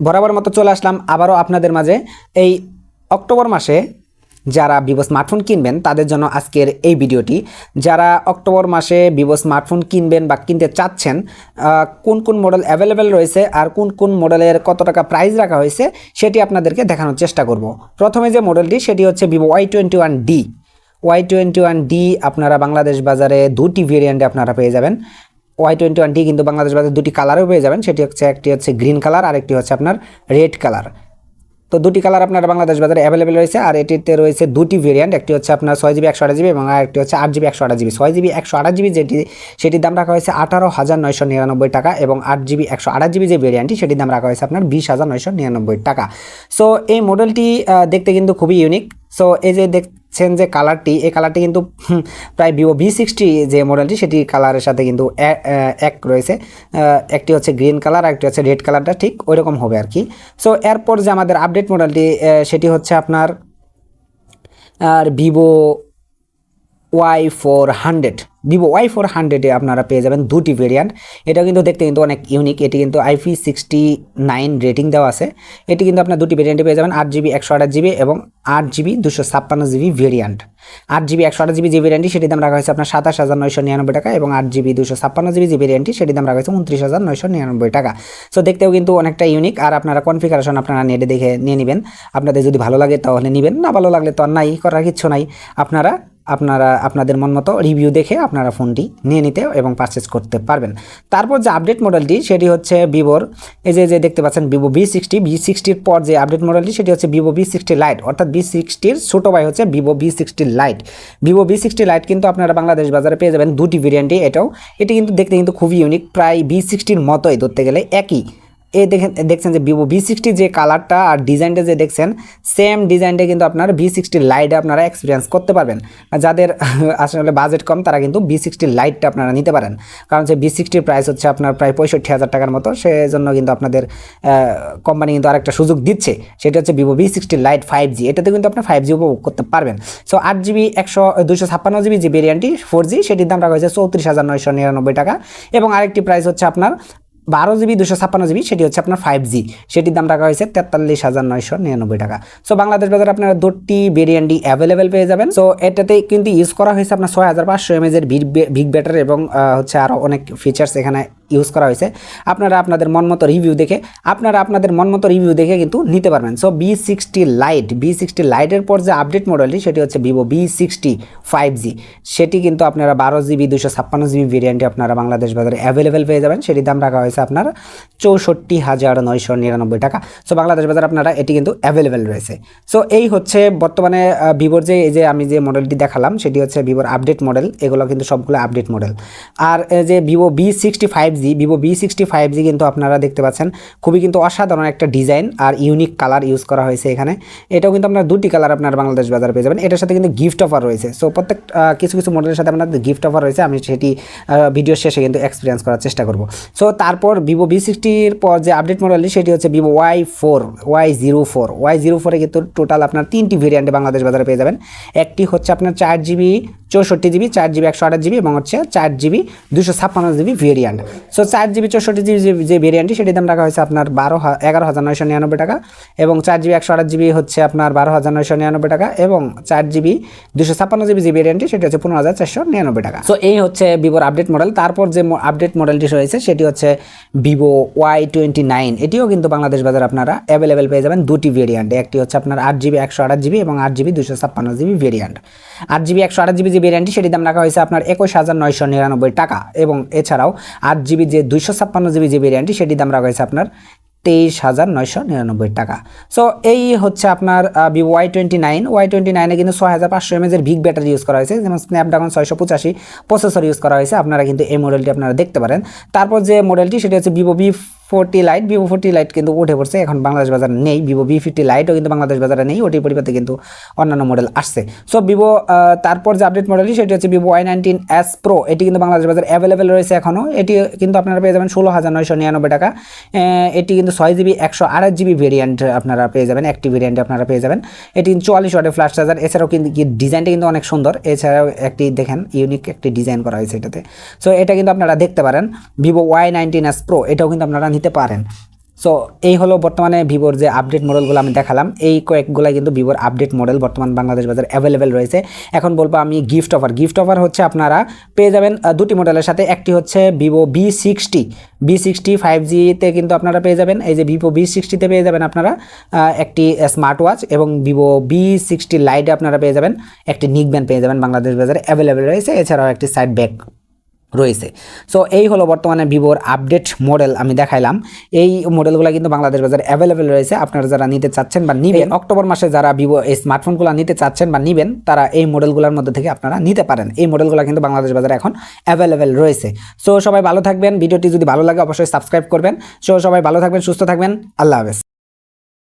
বরাবর মতো চলে আসলাম আবারও আপনাদের মাঝে। এই অক্টোবর মাসে যারা ভিভো স্মার্টফোন কিনবেন, তাদের জন্য আজকের এই ভিডিওটি। যারা অক্টোবর মাসে ভিভো স্মার্টফোন কিনবেন বা কিনতে চাচ্ছেন কোন কোন মডেল অ্যাভেলেবেল রয়েছে আর কোন কোন মডেলের কত টাকা প্রাইস রাখা হয়েছে, সেটি আপনাদেরকে দেখানোর চেষ্টা করব। প্রথমে যে মডেলটি, সেটি হচ্ছে Vivo Y twenty one D Y twenty one D আপনারা বাংলাদেশ বাজারে দুটি ভেরিয়েন্টে আপনারা পেয়ে যাবেন। ওয়াই টোয়েন্টি ওয়ান ডি কিন্তু বাংলাদেশ বাজারে দুটি কালারও পেয়ে যাবেন। সেটি হচ্ছে একটি হচ্ছে গ্রিন কালার আর একটি হচ্ছে আপনার রেড কালার তো দুটি কালার আপনার বাংলাদেশ বাজারে অ্যাভেলেবেল রয়েছে আর এটিতে রয়েছে দুটি ভেরিয়েন্ট একটি হচ্ছে আপনার ছয় জিবি একশো আঠাশ জিবি এবং আরেকটি হচ্ছে আট জিবি একশো আঠাশ জিবি ছয় জিবি একশো আঠাশ জিবি যেটি, সেটির দাম রাখা হয়েছে আঠারো হাজার নয়শো নিরানব্বই টাকা এবং আট জিবি একশো আঠাশ জিবি যে ভেরিয়েন্টটি সেটির দাম রাখা হয়েছে আপনার বিশ হাজার নয়শো নিরানব্বই টাকা। সো এই মডেলটি দেখতে কিন্তু খুবই ইউনিক সো এই যে দেখছেন যে কালারটি এই কালারটি কিন্তু প্রায় ভিভো ভি সিক্সটি যে মডেলটি সেটি কালারের সাথে কিন্তু এক রয়েছে। একটি হচ্ছে গ্রিন কালার একটি হচ্ছে রেড কালারটা ঠিক ওইরকম হবে আর কি। সো এরপর যে আমাদের আপডেট মডেলটি সেটি হচ্ছে আপনার, আর Vivo Y four hundred Vivo Y four হান্ড্রেডে আপনারা পেয়ে যাবেন দুটি ভেরিয়েন্ট এটা কিন্তু দেখতে কিন্তু অনেক ইউনিক এটি কিন্তু আইপি সিক্সটি নাইন রেটিং দেওয়া আছে। এটি কিন্তু আপনার দুটি ভেরিয়েন্টে পেয়ে যাবেন আট জিবি একশো আঠাশ জিবি এবং আট জিবি দুশো ছাপ্পান্ন জিবি ভেরিয়েন্ট আট জিবি একশো আঠাশ জিবি যে ভেরিয়েন্টটি সেটির দাম রাখা হয়েছে আপনার সাতাশ হাজার নয়শো নিরানব্বই টাকা এবং আট জিবি দুশো ছাপ্পান্ন জিবি যে ভেরিয়েন্টটি সেটির দাম রাখা হয়েছে উনত্রিশ হাজার নয়শো নিরানব্বই টাকা। সো দেখতেও কিন্তু অনেকটা ইউনিক আর আপনারা কনফিগারেশন আপনারা নেটে দেখে নিয়ে নেবেন। আপনাদের যদি ভালো লাগে তাহলে নেবেন। না ভালো লাগলে তো আর নাই, করার কিচ্ছু নাই। আপনারা আপনারা, আপনাদের মন মতো রিভিউ দেখে আপনারা ফোনটি নিয়ে নিতে এবং পারচেস করতে পারবেন। তারপর যে আপডেট মডেলটি সেটি হচ্ছে ভিভোর এই যে যে দেখতে পাচ্ছেন ভিভো বি সিক্সটি বি সিক্সটির পর যে আপডেট মডেলটি সেটি হচ্ছে ভিভো বি সিক্সটি লাইট অর্থাৎ বি সিক্সটির ছোটো ভাই হচ্ছে Vivo V sixty Lite Vivo V sixty Lite কিন্তু আপনারা বাংলাদেশ বাজারে পেয়ে যাবেন দুটি ভেরিয়েন্টই এটাও। এটি কিন্তু দেখতে কিন্তু খুবই ইউনিক প্রায় বি সিক্সটির মতোই ধরতে গেলে একই। এ দেখেন দেখছেন যে ভিভো ভি সিক্সটি যে কালারটা আর ডিজাইনটা যে দেখছেন সেম ডিজাইনটা কিন্তু আপনার ভি সিক্সটি লাইটে আপনারা এক্সপিরিয়েন্স করতে পারবেন। যাদের আসলে বাজেট কম, তারা কিন্তু ভি সিক্সটি লাইটটা আপনারা নিতে পারেন। কারণ যে ভি সিক্সটির প্রাইস হচ্ছে আপনার প্রায় পঁয়ষট্টি হাজার টাকার মতো, সেজন্য কিন্তু আপনাদের কোম্পানি কিন্তু আরেকটা সুযোগ দিচ্ছে। সেটা হচ্ছে Vivo V sixty Lite five G এটাতে কিন্তু আপনি ফাইভ জি উপভোগ করতে পারবেন। সো আট জিবি একশো দুশো ছাপ্পান্ন জিবি যে ভেরিয়েন্টটি ফোর জি সেটির দাম রাখা হয়েছে চৌত্রিশ হাজার নয়শো নিরানব্বই টাকা। এবং আরেকটি প্রাইস হচ্ছে আপনার বারো জিবি, দুশো ছাপ্পান্ন জিবি, সেটি হচ্ছে আপনার ফাইভ জি সেটির দাম রাখা হয়েছে তেতাল্লিশ হাজার নয়শো নিরানব্বই টাকা। সো বাংলাদেশ বাজারে আপনারা দুটি ভেরিয়েন্টই অ্যাভেলেবেল পেয়ে যাবেন। সো এটাতে কিন্তু ইউজ করা হয়েছে আপনার ছয় হাজার পাঁচশো এমএজের বিগ ব্যাটার এবং হচ্ছে আরও অনেক ফিচার্স এখানে ইউজ করা হয়েছে। আপনারা আপনাদের মন মতো রিভিউ দেখে, আপনারা আপনাদের মন মতো রিভিউ দেখে কিন্তু নিতে পারবেন। So V sixty Lite V sixty লাইটের পর যে আপডেট মডেলটি সেটি হচ্ছে Vivo V sixty five G সেটি কিন্তু আপনারা বারো জিবি দুশো ছাপ্পান্ন জিবি ভেরিয়েন্টে আপনারা বাংলাদেশ বাজারে অ্যাভেলেবেল পেয়ে যাবেন। সেটির দাম রাখা হয়েছে আপনার চৌষট্টি হাজার নয়শো নিরানব্বই টাকা। সো বাংলাদেশ বাজারে আপনারা এটি কিন্তু অ্যাভেলেবেল রয়েছে। সো এই হচ্ছে বর্তমানে ভিভোর যে, এই যে আমি যে মডেলটি দেখালাম, সেটি হচ্ছে ভিভোর আপডেট মডেল এগুলো কিন্তু সবগুলো আপডেট মডেল আর যে Vivo V sixty five G Vivo V sixty five G কিন্তু আপনারা দেখতে পাচ্ছেন। খুবই কিন্তু অসাধারণ একটা ডিজাইন আর ইউনিক কালার ইউজ করা হয়েছে এখানে। এটাও কিন্তু আপনার দুটি কালার আপনার বাংলাদেশ বাজারে পেয়ে যাবেন। এটার সাথে কিন্তু গিফট অফার রয়েছে। সো প্রত্যেক কিছু কিছু মডেলের সাথে আপনাদের গিফট অফার রয়েছে। আমি সেটি ভিডিও শেষে কিন্তু এক্সপিরিয়েন্স করার চেষ্টা করব। সো তারপর ভিভো বি সিক্সটির পর যে আপডেট মডেলটি সেটি হচ্ছে Vivo Y four Y zero four Y zero ফোরে কিন্তু টোটাল আপনার তিনটি ভেরিয়েন্টে বাংলাদেশ বাজারে পেয়ে যাবেন। একটি হচ্ছে আপনার চার জিবি চৌষট্টি জিবি, চার জিবি, একশো আঠাশ জিবি এবং হচ্ছে চার জিবি দুশো ছাপ্পান্ন জিবি ভেরিয়েন্ট সো চার জিবি, চৌষট্টি জিবি যে- ভেরিয়েন্টটি সেটির দাম রাখা হয়েছে আপনার বারো এগারো হাজার নয়শো নিরানব্বই টাকা এবং চার জিবি, একশো আঠাশ জিবি হচ্ছে আপনার বারো হাজার নয়শো নিরানব্বই টাকা এবং চার জিবি দুশো ছাপ্পান্ন জিবি যে ভেরিয়েন্টটি সেটি হচ্ছে পনেরো হাজার চারশো নিরানব্বই টাকা। সো এই হচ্ছে ভিভোর আপডেট মডেল তারপর যে আপডেট মডেলটি রয়েছে, সেটি হচ্ছে ভিভো ওয়াই টোয়েন্টি নাইন এটিও কিন্তু বাংলাদেশ বাজার আপনারা অ্যাভেলেবেল পেয়ে যাবেন দুটি ভেরিয়েন্টে একটি হচ্ছে আপনার আট জিবি, একশো আঠাশ জিবি এবং আট জিবি দুশো ছাপ্পান্ন জিবি ভেরিয়েন্ট আট জিবি, একশো আঠাশ জিবি যে ভেরিয়েন্টটি সেটির দাম রাখা হয়েছে আপনার একুশ হাজার নয়শো নিরানব্বই টাকা। এবং এছাড়াও আট জিবি যে দুইশো ছাপ্পান্ন জিবি যে ভেরিয়েন্টটি সেটির দাম রাখা হয়েছে আপনার তেইশ হাজার নয়শো নিরানব্বই টাকা। সো এই হচ্ছে আপনার Vivo Y twenty nine Y twenty নাইনে কিন্তু ছয় হাজার পাঁচশো এমএজের বিগ ব্যাটারি ইউজ করা হয়েছে। যেমন স্ন্যাপড্রাগন ছয়শো পঁচাশি প্রসেসর ইউজ করা হয়েছে। আপনারা কিন্তু এই মডেলটি আপনারা দেখতে পারেন। তারপর যে মডেলটি সেটি হচ্ছে Vivo V forty Lite, Vivo forty Lite কিন্তু উঠে পড়ছে। এখন বাংলাদেশ বাজারে নেই, ভিভো ভি ফিফটি লাইটও কিন্তু বাংলাদেশ বাজারে নেই, ওটির পরিবর্তে কিন্তু অন্যান্য মডেল আসছে। সো ভিভো তারপর যে আপডেট মডেলটি সেটি হচ্ছে Vivo Y nineteen S Pro এটি কিন্তু বাংলাদেশ বাজারে অ্যাভেলেবেল রয়েছে এখনও এটি কিন্তু আপনারা পেয়ে যাবেন ষোলো হাজার নয়শো নিরানব্বই টাকা। এটি কিন্তু ছয় জিবি একশো আঠাশ জিবি ভেরিয়েন্ট আপনারা পেয়ে যাবেন, একটি ভেরিয়েন্ট আপনারা পেয়ে যাবেন। এটি চুয়াল্লিশ ওয়াটের ফ্ল্যাশ চার্জার এছাড়াও কিন্তু ডিজাইনটা কিন্তু অনেক সুন্দর। এছাড়াও একটি, দেখেন ইউনিক একটি ডিজাইন করা হয়েছে এটাতে। সো এটা কিন্তু আপনারা দেখতে পারেন, Vivo Y nineteen S Pro এটাও কিন্তু আপনারা নিতে পারেন। সো এই হলো বর্তমানে ভিভোর যে আপডেট মডেলগুলো আমি দেখালাম। এই কয়েকগুলাই কিন্তু ভিভোর আপডেট মডেল বর্তমান বাংলাদেশ বাজার অ্যাভেলেবেল রয়েছে। এখন বলব আমি গিফট অফার গিফট অফার হচ্ছে আপনারা পেয়ে যাবেন দুটি মডেলের সাথে। একটি হচ্ছে Vivo V sixty V sixty five জিতে কিন্তু আপনারা পেয়ে যাবেন। এই যে ভিভো বি সিক্সটিতে পেয়ে যাবেন আপনারা একটি স্মার্ট ওয়াচ এবং ভিভো বি সিক্সটি লাইটে আপনারা পেয়ে যাবেন। একটি নিক ব্যান্ড পেয়ে যাবেন বাংলাদেশ বাজারে অ্যাভেলেবেল রয়েছে। এছাড়াও একটি সাইড ব্যাগ রয়েছে। সো এই হলো বর্তমানে ভিভোর আপডেট মডেল আমি দেখাইলাম। এই মডেলগুলো কিন্তু বাংলাদেশ বাজারে অ্যাভেলেবেল রয়েছে। আপনারা যারা নিতে চাচ্ছেন বা নিবেন অক্টোবর মাসে যারা ভিভো এই স্মার্টফোনগুলো নিতে চাচ্ছেন বা নিবেন তারা এই মডেলগুলোর মধ্যে থেকে আপনারা নিতে পারেন। এই মডেলগুলো কিন্তু বাংলাদেশ বাজারে এখন অ্যাভেলেবেল রয়েছে। সো সবাই ভালো থাকবেন। ভিডিওটি যদি ভালো লাগে অবশ্যই সাবস্ক্রাইব করবেন। সো সবাই ভালো থাকবেন সুস্থ থাকবেন। আল্লাহ হাফেজ।